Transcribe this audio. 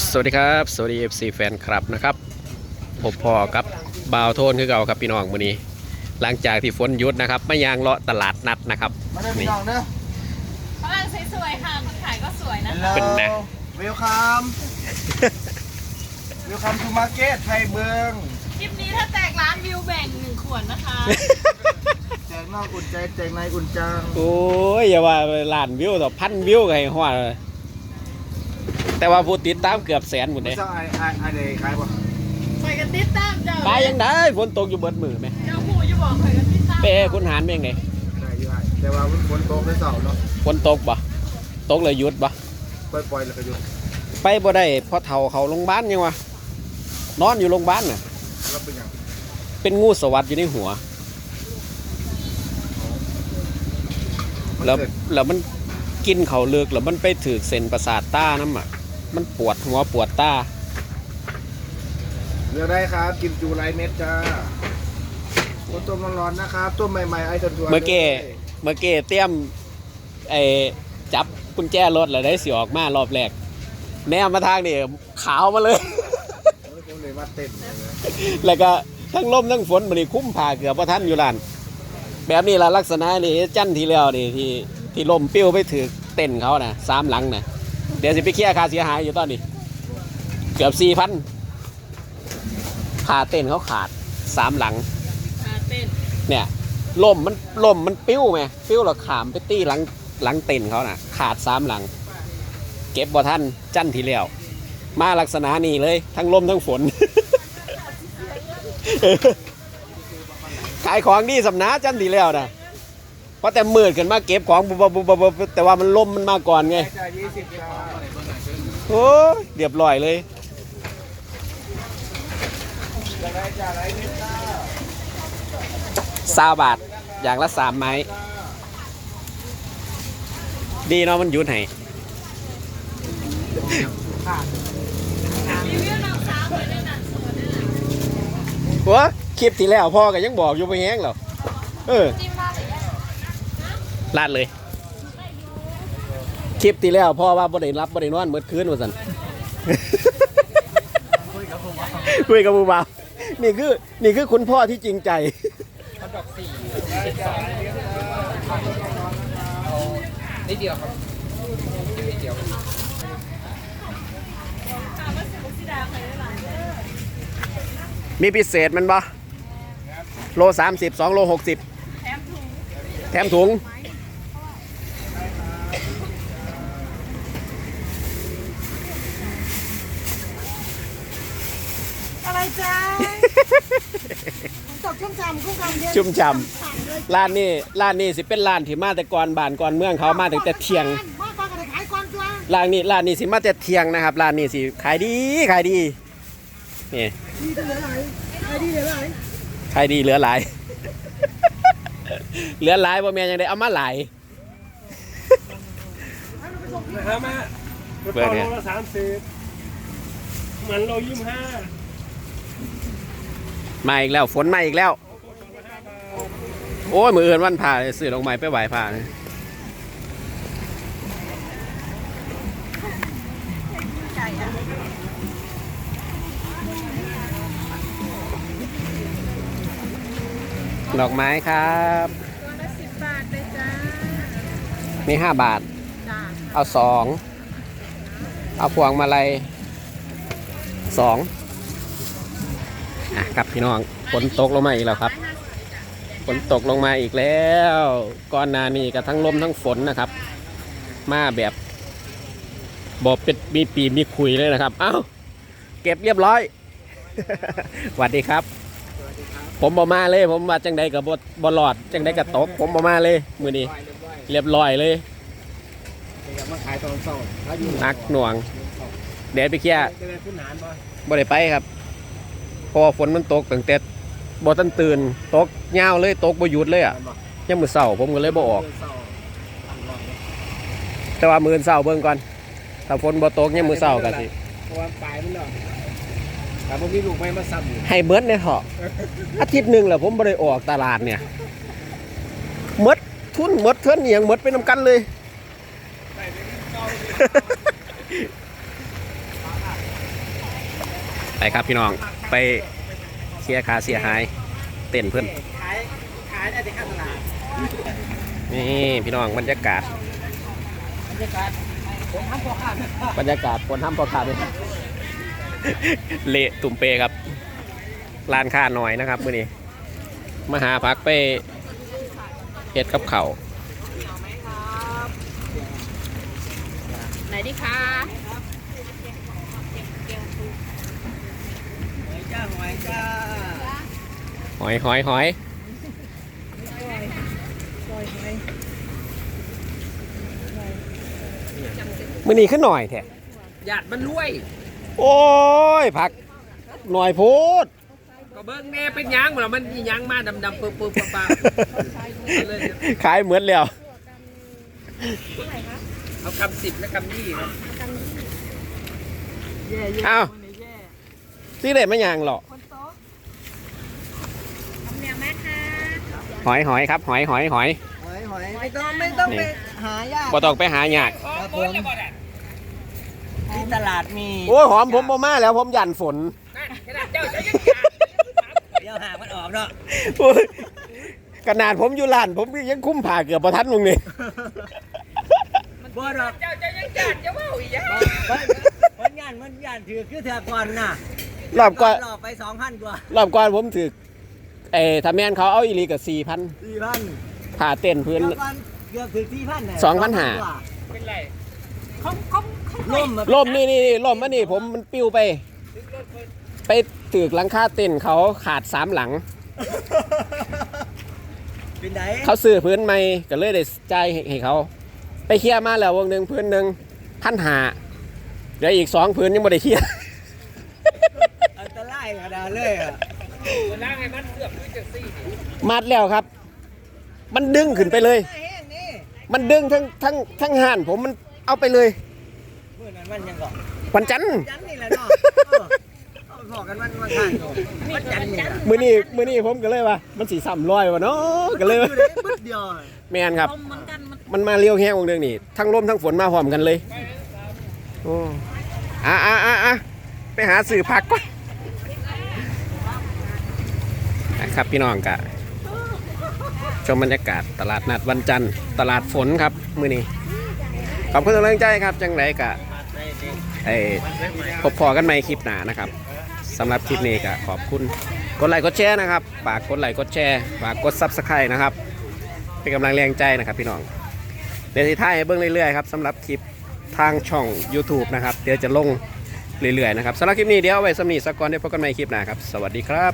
สวัสดีครับ สวัสดี FC แฟนคลับนะครับพบพอกับบ่าวโทนคือเก่าครับพี่น้องมื้อนี้ หลังจากที่ฝนหยุดนะครับไม่ยางเลาะตลาดนัดนะครับมาเด้อพี่น้องเด้อฝรั่งสวยๆค่ะ คนขายก็สวยนะ Hello เป็นไง Welcome Welcome to Market ไทยเมืองคลิปนี้ถ้าแตกร้านวิวแบ่งหนึ่งขวดนะคะ แจกนอกอุ่นใจแจกในอุ่นจังโอ้ยอย่าว่าล้านวิวต่อพันวิวก็ให้ฮอดเลย แต่ว่าผู้ติดตามเกือบแสนหมดเลไม่ยใช่ไอ้ไอ้ไอ้เด็กขายป่ะใส่กันติดตามเจ้าไปยังได้ฝนตกอยู่เบิดมือไหมเจ้าหูอยู่บอกใส่กันติดตามเป้คุณหารเป็นไงได้อยู่ไอ้แต่ว่ามันฝนตกได้เสาร์เนาะฝนตกบ่ตกเลยหยุดบ่ปล่อยปล่อยๆแล้วก็หยุดไปบ่ได้เพราะเฒ่าเขาโรงพยาบาลยังวะนอนอยู่โรงพยาบาลน่ะแล้วเป็นอย่างเป็นงูสวัสดอยู่ในหัวมันแล้วเกิดแล้วมันกินเขาเลือกแล้วมันไปถือเส้นประสาทตาน้ำอะ มันปวดหัวปวดตาเลือกได้ครับ กิมจูไรเม็ดจ้าต้นต้มร้อนๆนะครับต้มใหม่ๆไอ้ตัวเมื่อกี้เมื่อกี้เตรียมไอ้จับกุญแจรถแล้วได้สิออกมารอบแรก แนวมาทางนี่ขาวมาเลยผมเลยว่าเต้นเลยนะแล้วก็ทั้งลมทั้งฝนมันนี่คุ้มผ่าเกือบพระท่านอยู่ลานแบบนี้ละลักษณะนี่จันที่แล้วนี่ที่ที่ลมปิ้วไปถือเต้นเขานะสามหลังนะ เดี๋ยวสิไปเคลียร์ค่าเสียหายอยู่ตอนนี้ เกือบสี่พันขาเต้นเขาขาดสามหลังอ่าเต้น เนี่ยลมมันลมมันปิ้วไหมปิ้วแล้วขามไปตีหลังหลังเต็นเขาน่ะ ขาดสามหลัง เก็บบ่ท่านจันทีแล้วมาลักษณะนี้เลย ทั้งลมทั้งฝนขายของดีสำนาจันทีแล้วนะ เพราะแต่มืดขึ้นมาเก็บของบุบบุบบุบแต่ว่ามันลมมันมาก่อนไงจ่ายยี่สิบจ้าโอ้ยเรียบร้อยเลยจะได้จ่ายไรเม็ดจ้าซาบาทอย่างละสามไม้ ดีเนาะมันหยุดให้รีวิวน้องสาวเลยด้วยนะสวยด้วยนะวะคลิปที่แล้วพ่อก็ยังบอกอยู่ไปแห้งหรอเออ จิ้มราดเลยอะ ลาดเลย คลิปที่แล้วพ่อว่าบ่ได้รับบ่ได้นอนเมื่อคืนว่าสันคุยกับผู้บ่าวนี่คือนี่คือคุณพ่อที่จริงใจค่ะมาสิบุกซิดาใครได้หลายเลยมีพิเศษมันบ่โลสามสิบสองโลหกสิบแถมถุง แถมถุง อะไรจ้าตกชุ่มฉ่ำคุ้มกันเยอะชุ่มฉ่ำ ร้านนี้ร้านนี้สิเป็นร้านที่มาแต่ก่อนบ้านก่อนเมืองเขามาตั้งแต่เที่ยงมาก่อนก็ได้ขายก่อนตัวร้านนี้ร้านนี้สิมาแต่เที่ยงนะครับร้านนี้สิขายดีขายดีนี่ดีเหลือหลายขายดีเหลือหลายขายดีเหลือหลาย เหลือหลายบ่แม่นยังได้เอามาหลายนะครับแม่เปิเปิดดเนี่ยโลละสามสิบเหมือนโลยี่สิบห้า มาอีกแล้วฝนมาอีกแล้ว โอ้ยมืออื่นวันผ่าเลยซื้อดอกไม้ไปไหว้ผ่าเลยดอกไม้ครับตัวละสิบบาทเลยจ้านี่ห้าบาทจ้าเอาสอง เอาพวงมาลัยสอง อะครับพี่น้องฝนตกลงมาอีกแล้วครับฝนตกลงมาอีกแล้วก่อนนานี้กับทั้งลมทั้งฝนนะครับ มาแบบบอกเป็นมีปีมีคุยเลยนะครับ เอ้าเก็บเรียบร้อยสวัสดีครับ ผมบอมาเลย ผมมาจังใดกับบอลอดจังใดกับตก ผมบอมาเลยมือนี้เรียบร้อยเลยมาขายตอนเช้าถ้าอยู่นักหน่วงเดี๋ยวไปเคลียร์บ่ได้ไปครับ เพราะว่าฝนมันตกตั้งแต่บ่ทันตื่นตกยาวเลยตกบ่หยุดเลยอะยังมื้อเช้าผมก็เลยบ่ออก แต่ว่ามื้อเช้าเบิ่งก่อนถ้าฝนบ่ตกยังมื้อเช้าก็สิเพราะว่าปลายมันเนาะแต่พวกนี้ลูกไม่มาซ้ำอยู่ให้เบิดเนี่ยเถอะอาทิตย์หนึงแล้วผมบ่ได้ออกตลาดเนี่ยหมดทุนหมดเทินอหยังหมดไปนํกันเลยไปครับพี่น้อง ไปเคลียร์ค่าเสียหาย เต้นเพื่อนขายขายได้แต่ข้างตลาดนี่พี่น้องบรรยากาศ บรรยากาศผมทำพอข้าวบรรยากาศคนทำประคาด้วยเละตุ่มเปครับร้านค้าหน่อยนะครับมื่อนี้มาหาพักไปเฮ็ดกับเขาวไหนดีคะ หอย จ้าหอยจ้าหอยหอยหอยมื่อนี้ขึ้นหน่อยแท้หยาดมันรวย โอ้ยผักหน่อยโพูดก็เบิ้งแน่เป็นหยังเหมือนมันอีหยังมาดำดำๆปื้อปื้อปลาปลาเอาเลยขายเหมือนแล้วเอาคำสิบและคำยี่ครับอ้า วที่เด็ดไม่ยังหรอกคนโต๊ะทำเนียงแม่ค่ะหอยหอยครับ หอยหอยหอยหอยหอยไม่ต้องไม่ต้องไปหายากบ่ต้องไปหายากครับผมที่ตลาดมีโอ้ยหอมผมบ่มาแล้วผมยันฝนนั่นขนาดเจ้าจะยังเดี๋ยวหางมันออกเนาะโอ้ยขนาดผมอยู่ร้าน ผมยังคุ้มผ่าเกือบประทันลงนี่บ่ดอกเจ้าจะยังจัดจะว่าอีหยังมันย่านมันย่านถือคือเถื่อก่อนน่ะ รอบก่อนหลอกไปสองพันกว่ารอบก่อนผมถือเอ้ถ้าแม่นเขาเอาอีหลีกับสี่พันสี่พันผ่าเต้นพื้น เกือบพันเกือบถึงสี่พันเนี่ยสองพันห้า เป็นไรเขาเขาเขาล่มมาล่มนี่นี่นี่ล่มอันนี้ผมมันปิ้วไป ไปตึกหลังคาเต้นเขาขาดสามหลัง เป็นไงเขาซื้อพื้นใหม่ก็เลยได้จ่ายให้เขา ไปเคลียร์มาแล้ววงหนึ่งพื้นหนึ่งพันหาเดี๋ยวอีกสองพื้นยังไม่ได้เคลียร์อันตรายขนาดเลยอะตัวล่างให้มันเกือบด้วยจังซี่นี่มัดแล้วครับ มันดึงขึ้นไปเลย แห้งนี่มันดึงทั้งทั้งทั้งห่านผมมันเอาไปเลยเมื่อนั้นมันยังก่อนวันจันทร์ จันนี่แหละเนาะเออเอาบอกกันวันวันข้างอยู่วันจันทร์นี่แหละมือนี้มือนี้ผมก็เลยว่า มันสีซ้ำร้อยวะเนาะก็เลยอว่ายู่ในบึ้ดเดียวแมนครับ ลมเหมือนกันมันมันมาเลี้ยวแห้งวงเดืองนี่ทั้งลมทั้งฝนมาพร้อมกันเลยโอ้อะอะอะอะไปหาสื่อผักก่อนนะ ครับพี่น้องกะชมบรรยากาศตลาดนัดวันจันทร์ตลาดฝนครับมื้อนี้ขอบคุณกำลังใจครับจังไรกะไอ้พบพอกันใหม่คลิปหน้านะครับสำหรับคลิปนี้ก็ขอบคุณกดไลค์กดแชร์นะครับฝากกดไลค์กดแชร์ฝากกดซับสไครต์นะครับเป็นกำลังแรงใจนะครับพี่น้องเดี๋ยวสิท้ายเบิ้องเรื่อยๆครับสำหรับคลิปทางช่อง YouTube นะครับเดี๋ยวจะลงเรื่อยๆนะครับสำหรับคลิปนี้เดี๋ยวเอาไว้สำนีสักก่อนเดี๋ยวพบกันใหม่คลิปหน้าครับ สวัสดีครับ